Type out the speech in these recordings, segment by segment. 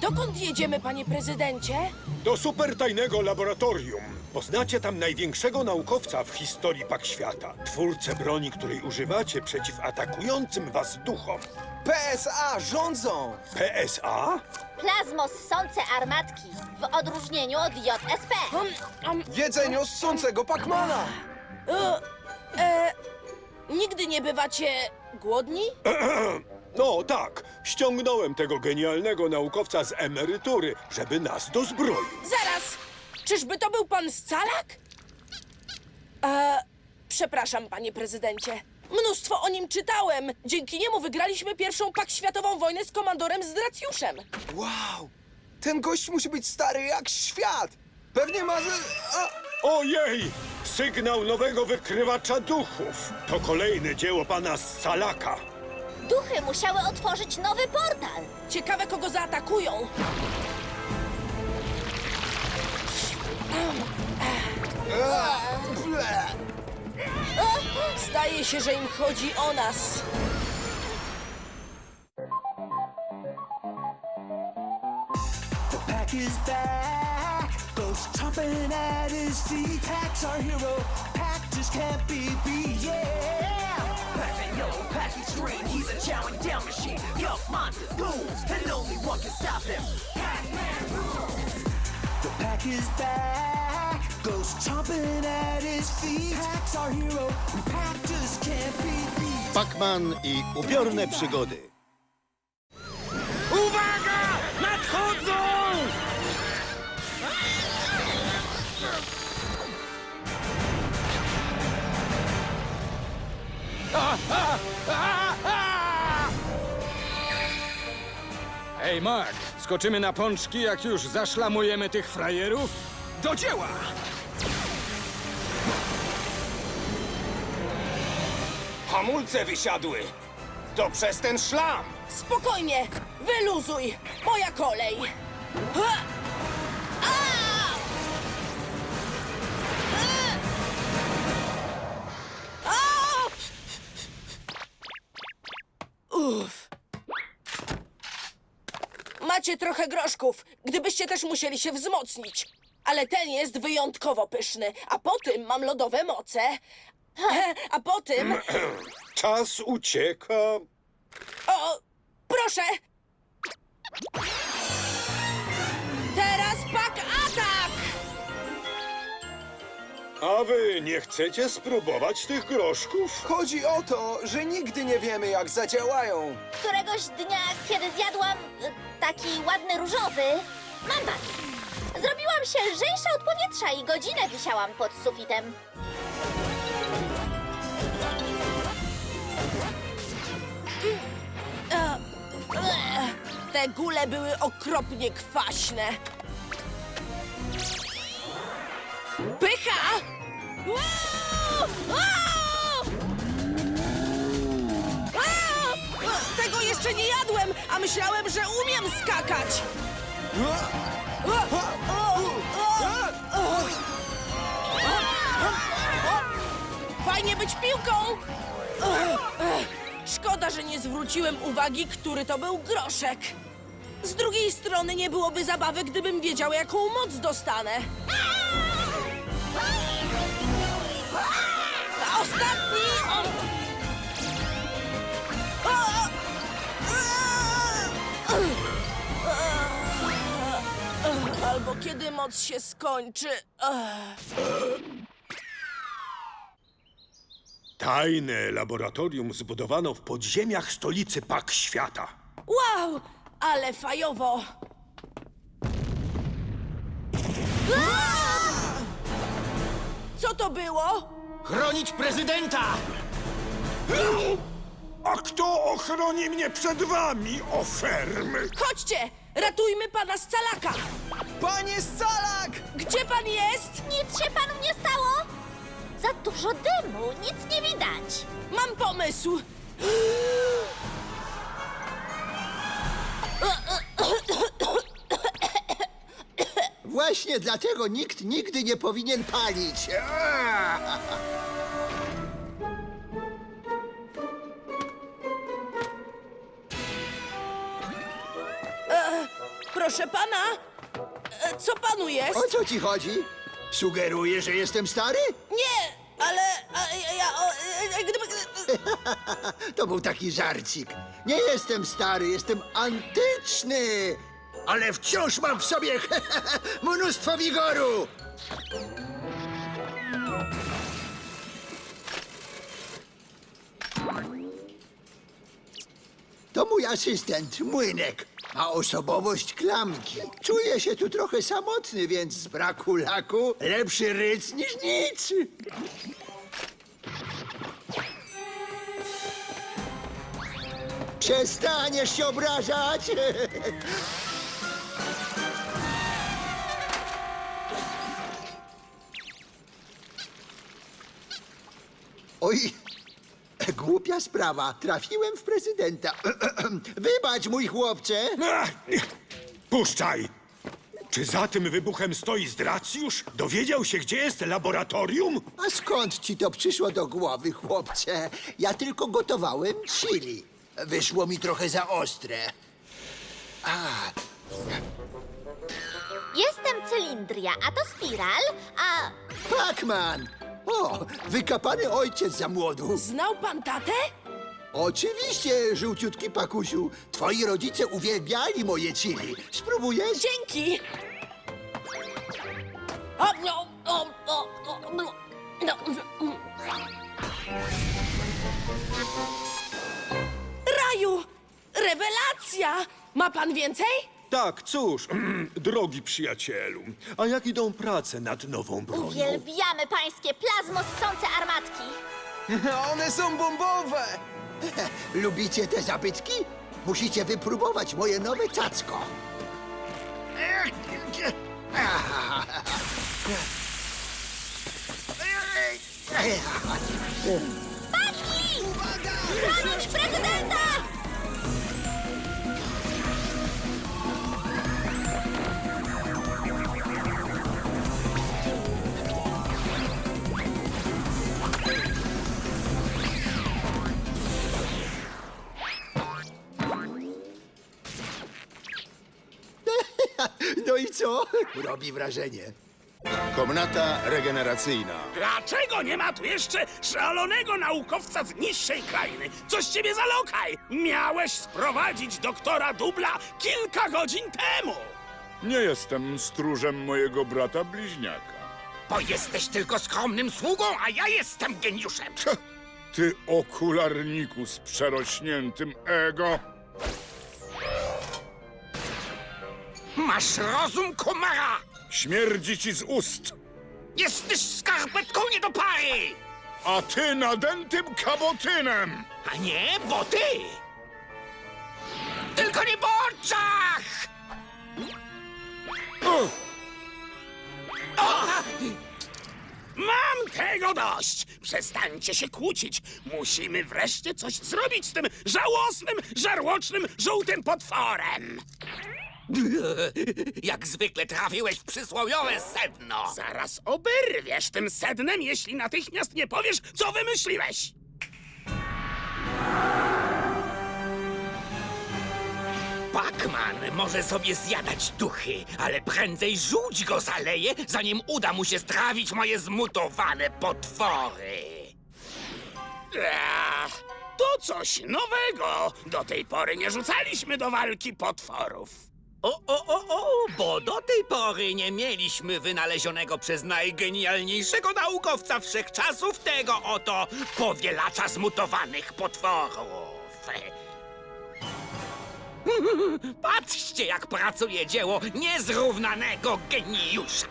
Dokąd jedziemy, panie prezydencie? Do supertajnego laboratorium. Poznacie tam największego naukowca w historii Pak Świata. Twórcę broni, której używacie przeciw atakującym was duchom. PSA rządzą! PSA? Plazmossące armatki, w odróżnieniu od JSP. Um, um, Jedzenie ssącego Pacmana! e, e, nigdy nie bywacie głodni? No tak, ściągnąłem tego genialnego naukowca z emerytury, żeby nas dozbroił. Zaraz! Czyżby to był pan Scalak? E, przepraszam, panie prezydencie. Mnóstwo o nim czytałem. Dzięki niemu wygraliśmy pierwszą pak światową wojnę z komandorem Zdracjuszem. Wow! Ten gość musi być stary jak świat! Pewnie ma... ze- A, Ojej! Sygnał nowego wykrywacza duchów. To kolejne dzieło pana Scalaka. Duchy musiały otworzyć nowy portal. Ciekawe, kogo zaatakują. Zdaje się, że im chodzi o nas. The pack is back. Ghost chomping at his feet. Our hero. Pack just can't be beat. Yeah. Monster goons, and only one can stop him. Pac-Man rules. The pack is back. Ghost chomping at his feet. Pack's our hero. And just can't be beat. Pac-Man i upiorne przygody. Uwaga! Nadchodzą! Ej, Mark, skoczymy na pączki, jak już zaszlamujemy tych frajerów? Do dzieła! Hamulce wysiadły. To przez ten szlam. Spokojnie, wyluzuj. Moja kolej. Ha! Macie trochę groszków, gdybyście też musieli się wzmocnić. Ale ten jest wyjątkowo pyszny, a po tym mam lodowe moce. A po tym... Czas ucieka. O, proszę! A wy nie chcecie spróbować tych groszków? Chodzi o to, że nigdy nie wiemy, jak zadziałają. Któregoś dnia, kiedy zjadłam e, taki ładny różowy, mam was. Zrobiłam się lżejsza od powietrza i godzinę wisiałam pod sufitem. Te gule były okropnie kwaśne. Pycha! Tego jeszcze nie jadłem, a myślałem, że umiem skakać. Fajnie być piłką! Szkoda, że nie zwróciłem uwagi, który to był groszek. Z drugiej strony nie byłoby zabawy, gdybym wiedział, jaką moc dostanę. Ostatni... O... O! Albo kiedy moc się skończy. Tajne laboratorium zbudowano w podziemiach stolicy Pak Świata. Wow, ale fajowo. Co to było? Chronić prezydenta! A kto ochroni mnie przed wami, ofermy? Chodźcie, ratujmy pana Scalaka. Panie Scalak! Gdzie pan jest? Nic się panu nie stało? Za dużo dymu, nic nie widać. Mam pomysł. Właśnie dlatego nikt nigdy nie powinien palić. Aaa! Proszę pana, e, co panu jest? O co ci chodzi? Sugeruję, że jestem stary? Nie, ale a, ja, ja o, e, gdyby... To był taki żarcik. Nie jestem stary, jestem antyczny. Ale wciąż mam w sobie mnóstwo wigoru. To mój asystent, Młynek. Ma osobowość klamki. Czuję się tu trochę samotny, więc z braku laku lepszy ryc niż nic. Przestaniesz się obrażać? głupia sprawa. Trafiłem w prezydenta. Wybacz, mój chłopcze. Ach, Puszczaj! Czy za tym wybuchem stoi zdracjusz? Dowiedział się, gdzie jest laboratorium? A skąd ci to przyszło do głowy, chłopcze? Ja tylko gotowałem chili. Wyszło mi trochę za ostre. Jestem cylindria, a to spiral, a Pacman! O, wykapany ojciec za młodu. Znał pan tatę? Oczywiście, żółciutki pakusiu. Twoi rodzice uwielbiali moje chili. Spróbujesz? Dzięki! O, no, o, o, o, no, no. Raju! Rewelacja! Ma pan więcej? Tak, cóż, drogi przyjacielu, a jak idą prace nad nową bronią? uwielbiamy pańskie plazmossące armatki. One są bombowe! Lubicie te zabytki? Musicie wypróbować moje nowe cacko. Bronić prezydenta! Co? Robi wrażenie. Komnata regeneracyjna. Dlaczego nie ma tu jeszcze szalonego naukowca z niższej krainy? Coś ciebie za lokaj! Miałeś sprowadzić doktora Dubla kilka godzin temu! Nie jestem stróżem mojego brata bliźniaka. Bo jesteś tylko skromnym sługą, a ja jestem geniuszem! Ty okularniku z przerośniętym ego. Masz rozum, komara! Śmierdzi ci z ust. Jesteś skarpetką nie do pary! A ty nadętym kabotynem. A nie, bo ty! Tylko nie po oczach! Uch, O! Mam tego dość! Przestańcie się kłócić! Musimy wreszcie coś zrobić z tym żałosnym, żarłocznym, żółtym potworem! Jak zwykle trafiłeś w przysłowiowe sedno! Zaraz oberwiesz tym sednem, jeśli natychmiast nie powiesz, co wymyśliłeś! Pacman może sobie zjadać duchy, ale prędzej żółć go zaleje, zanim uda mu się strawić moje zmutowane potwory. Ech, to coś nowego. Do tej pory nie rzucaliśmy do walki potworów. O, o, o, o, bo do tej pory nie mieliśmy wynalezionego przez najgenialniejszego naukowca wszechczasów tego oto Powielacza zmutowanych potworów. Patrzcie, jak pracuje dzieło niezrównanego geniusza.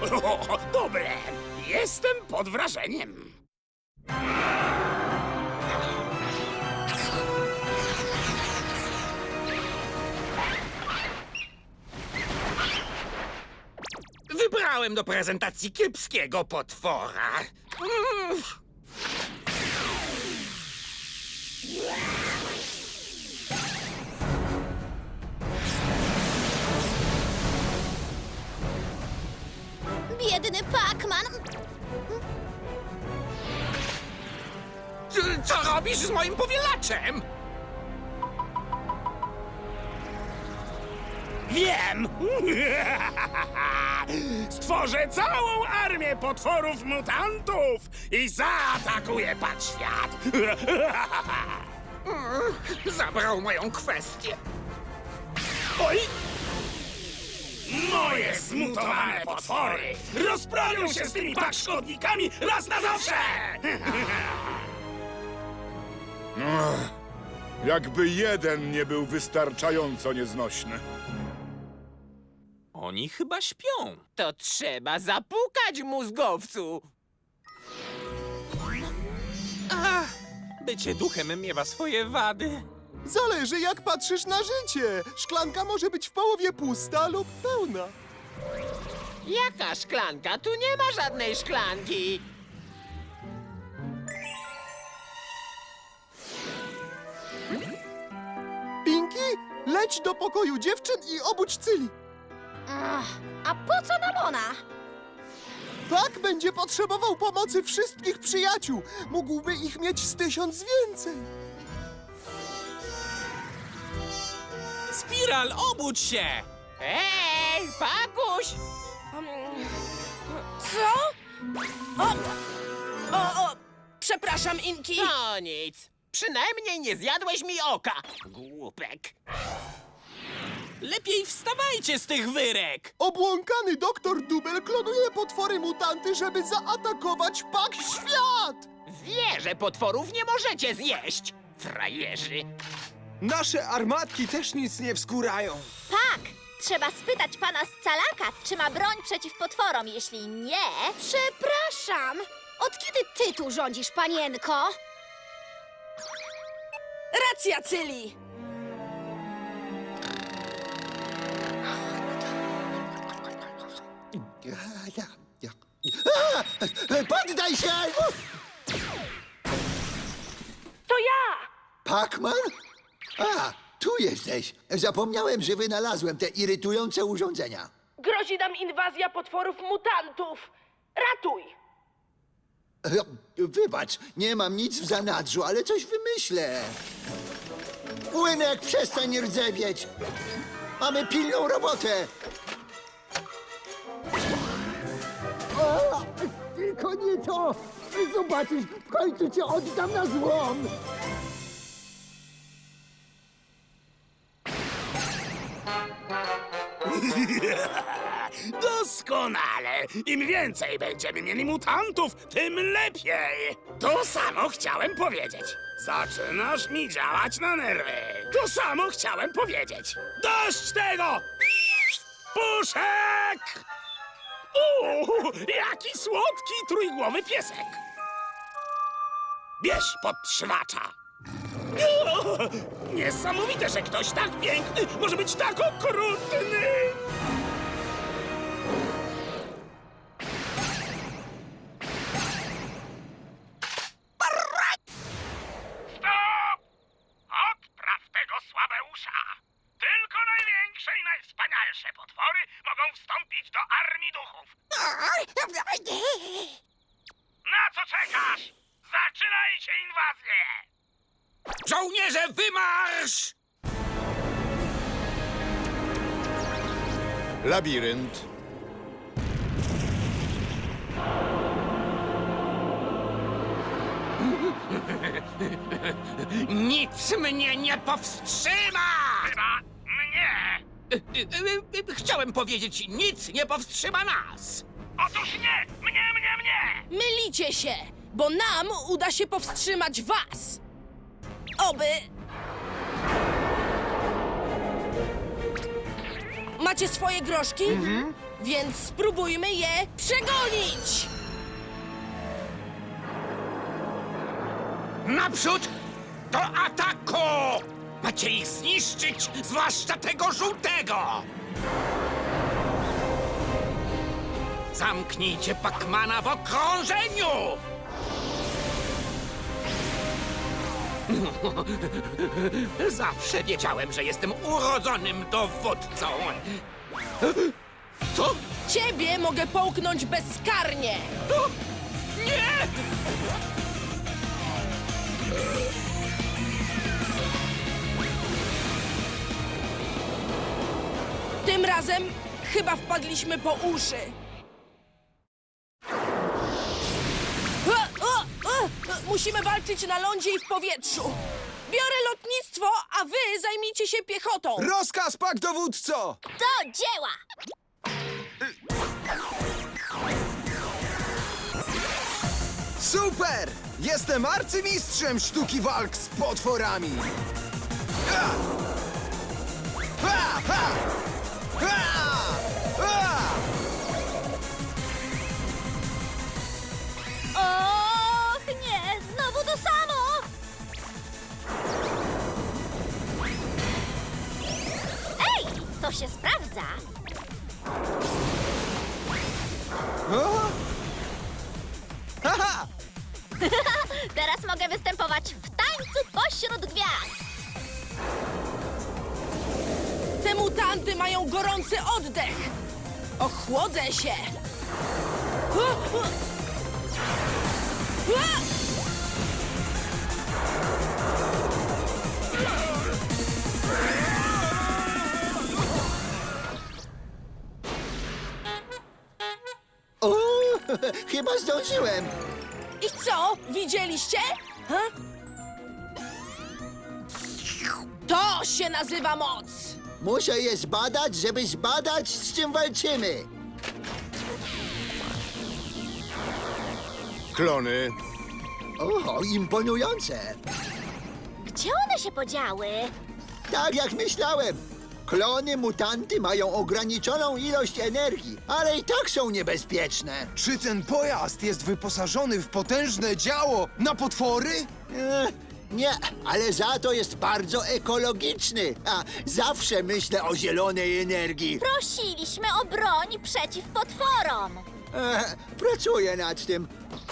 Dobre, jestem pod wrażeniem. Wybrałem do prezentacji kiepskiego potwora. Mm. Biedny Pacman. Co robisz z moim powielaczem? Wiem! Stworzę całą armię potworów mutantów i zaatakuję Pak Świat! Zabrał moją kwestię. Oj! Moje zmutowane potwory rozprawią się z tymi pak szkodnikami raz na zawsze! Jakby jeden nie był wystarczająco nieznośny. Oni chyba śpią. To trzeba zapukać, mózgowcu! Ach, bycie duchem miewa swoje wady. Zależy jak patrzysz na życie. Szklanka może być w połowie pusta lub pełna. Jaka szklanka? Tu nie ma żadnej szklanki! Pinki, leć do pokoju dziewczyn i obudź Cyli. A po co nam ona? Tak będzie potrzebował pomocy wszystkich przyjaciół. Mógłby ich mieć z tysiąc więcej. Spiral, obudź się! Ej, Pakuś! Co? O! O, o! Przepraszam, Inki! No nic. Przynajmniej nie zjadłeś mi oka, głupek. Lepiej wstawajcie z tych wyrek! Obłąkany doktor Dubel klonuje potwory mutanty, żeby zaatakować Pak Świat! Wie, że potworów nie możecie zjeść, frajerzy. Nasze armatki też nic nie wskórają. Tak! Trzeba spytać pana Scalaka, czy ma broń przeciw potworom. Jeśli nie... Przepraszam! Od kiedy ty tu rządzisz, panienko? Racja, Cyli! A! Poddaj się! To ja! Pacman? A, tu jesteś. Zapomniałem, że wynalazłem te irytujące urządzenia. Grozi nam inwazja potworów mutantów! Ratuj! Wybacz, nie mam nic w zanadrzu, ale coś wymyślę. Łynek, przestań rdzewieć. Mamy pilną robotę. O, tylko nie to. Zobaczysz, w końcu cię oddam na złom. Doskonale! Im więcej będziemy mieli mutantów, tym lepiej! To samo chciałem powiedzieć. Zaczynasz mi działać na nerwy. To samo chciałem powiedzieć. Dość tego! Puszek! Uuu, jaki słodki trójgłowy piesek! Bierz podtrzywacza! Niesamowite, że ktoś tak piękny może być tak okrutny! Wymarsz! Labirynt. Nic mnie nie powstrzyma! Chyba mnie! Chciałem powiedzieć, nic nie powstrzyma nas! Otóż nie! Mnie, mnie, mnie! Mylicie się, bo nam uda się powstrzymać was! Oby... Macie swoje groszki? Więc spróbujmy je przegonić! Naprzód do ataku! Macie ich zniszczyć, zwłaszcza tego żółtego! Zamknijcie Pacmana w okrążeniu! Zawsze wiedziałem, że jestem urodzonym dowódcą. Co? Ciebie mogę połknąć bezkarnie! O! Nie! Tym razem chyba wpadliśmy po uszy. Musimy walczyć na lądzie i w powietrzu. Biorę lotnictwo, a wy zajmijcie się piechotą. Rozkaz, pak dowódco! Do dzieła! Super! Jestem arcymistrzem sztuki walk z potworami! Ha! Ha! Ha! O, chyba zdążyłem. I co? Widzieliście? Ha? To się nazywa moc. Muszę je zbadać, żeby zbadać, z czym walczymy. Klony. Oho, imponujące. Gdzie one się podziały? Tak jak myślałem. Klony mutanty mają ograniczoną ilość energii, ale i tak są niebezpieczne. Czy ten pojazd jest wyposażony w potężne działo na potwory? E, nie, ale za to jest bardzo ekologiczny. A zawsze myślę o zielonej energii. Prosiliśmy o broń przeciw potworom! E, pracuję nad tym.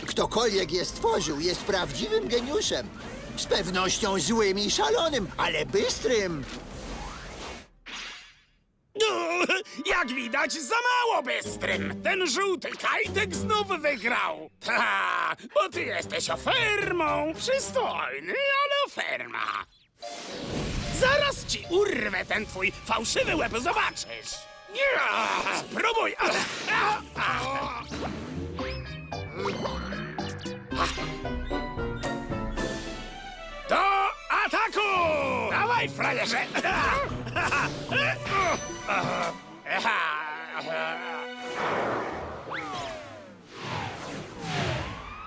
Ktokolwiek je stworzył, jest prawdziwym geniuszem. Z pewnością złym i szalonym, ale bystrym. Jak widać, za mało bystrym. Ten żółty kajtek znów wygrał. Ta, bo ty jesteś ofermą. Przystojny, ale oferma. Zaraz ci urwę ten twój fałszywy łeb, zobaczysz. Ja, spróbuj. Do ataku! Dawaj, frajerze!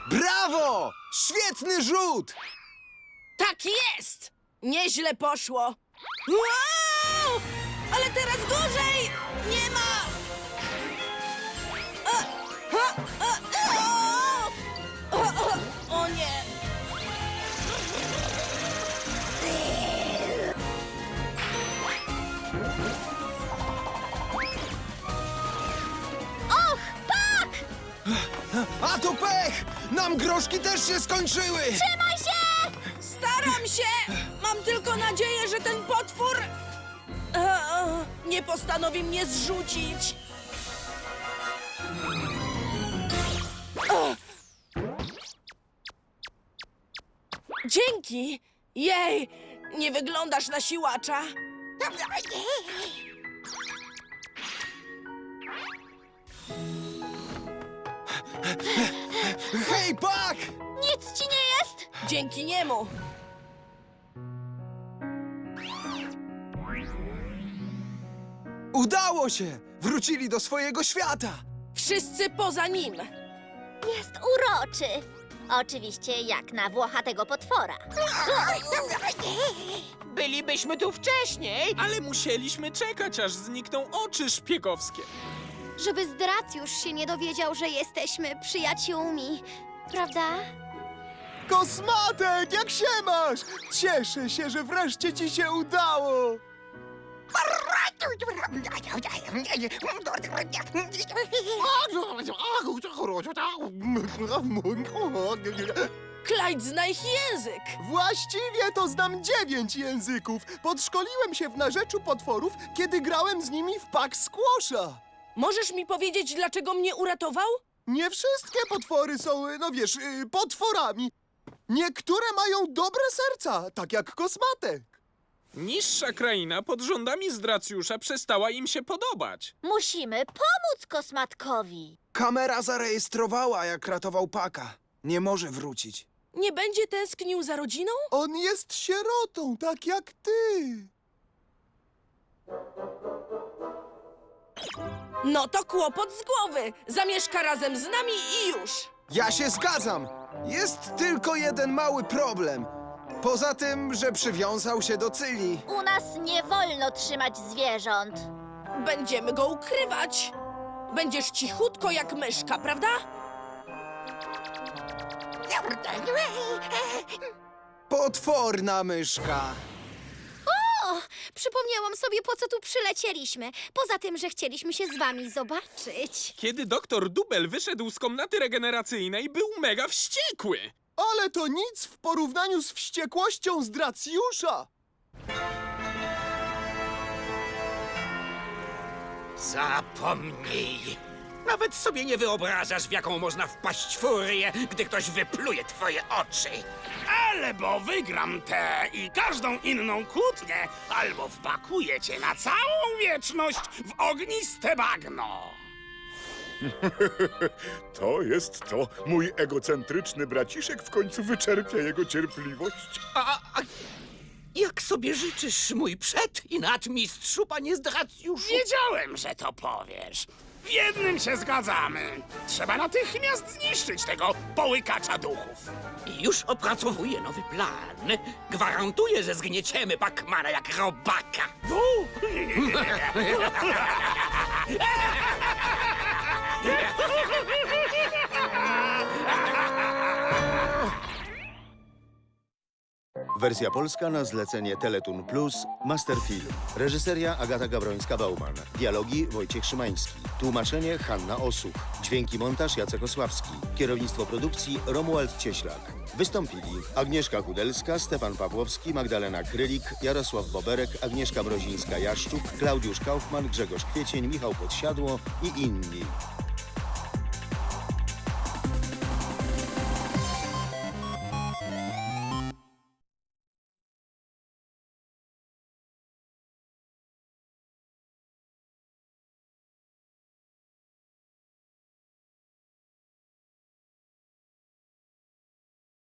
Brawo! Świetny rzut! Tak jest! Nieźle poszło. Wow! Ale teraz gorzej! To pech! Nam groszki też się skończyły! Trzymaj się! Staram się! Mam tylko nadzieję, że ten potwór e, nie postanowi mnie zrzucić. Dzięki! Jej! Nie wyglądasz na siłacza. Hej, pak! Nic ci nie jest? Dzięki niemu. Udało się! Wrócili do swojego świata! Wszyscy poza nim. Jest uroczy. Oczywiście jak na włochatego potwora. Bylibyśmy tu wcześniej, ale musieliśmy czekać, aż znikną oczy szpiegowskie. Żeby zdracjusz się nie dowiedział, że jesteśmy przyjaciółmi. Prawda? Kosmatek, jak się masz? Cieszę się, że wreszcie ci się udało! Clyde zna ich język. Właściwie to znam dziewięć języków. Podszkoliłem się w narzeczu potworów, kiedy grałem z nimi w pak squasha. Możesz mi powiedzieć, dlaczego mnie uratował? Nie wszystkie potwory są, no wiesz, y, potworami. Niektóre mają dobre serca, tak jak kosmatek. Niższa kraina pod rządami Zdracjusza przestała im się podobać. Musimy pomóc kosmatkowi. Kamera zarejestrowała, jak ratował Paka. Nie może wrócić. Nie będzie tęsknił za rodziną? On jest sierotą, tak jak ty. No to kłopot z głowy. Zamieszka razem z nami i już. Ja się zgadzam. Jest tylko jeden mały problem. Poza tym, że przywiązał się do Cyli. U nas nie wolno trzymać zwierząt. Będziemy go ukrywać. Będziesz cichutko jak myszka, prawda? Potworna myszka. Przypomniałam sobie, po co tu przylecieliśmy. Poza tym, że chcieliśmy się z wami zobaczyć. Kiedy doktor Dubel wyszedł z komnaty regeneracyjnej, był mega wściekły. Ale to nic w porównaniu z wściekłością Zdracjusza. Zapomnij! Nawet sobie nie wyobrażasz, w jaką można wpaść furię, gdy ktoś wypluje twoje oczy. Ale bo wygram tę i każdą inną kłótnię, albo wpakuję cię na całą wieczność w ogniste bagno. To jest to. Mój egocentryczny braciszek w końcu wyczerpie jego cierpliwość. A, a jak sobie życzysz, mój przed i nadmistrzu, panie zdracjuszu? Wiedziałem, że to powiesz. W jednym się zgadzamy. Trzeba natychmiast zniszczyć tego połykacza duchów. I już opracowuję nowy plan. Gwarantuję, że zgnieciemy Pacmana jak robaka. Wersja polska na zlecenie Teletun Plus Masterfilm. Reżyseria Agata Gabrońska-Bauman. Dialogi Wojciech Szymański. Tłumaczenie Hanna Osuch. Dźwięki montaż Jacek Osławski. Kierownictwo produkcji Romuald Cieślak. Wystąpili Agnieszka Kudelska, Stefan Pawłowski, Magdalena Krylik, Jarosław Boberek, Agnieszka Mrozińska-Jaszczuk, Klaudiusz Kaufman, Grzegorz Kwiecień, Michał Podsiadło i inni.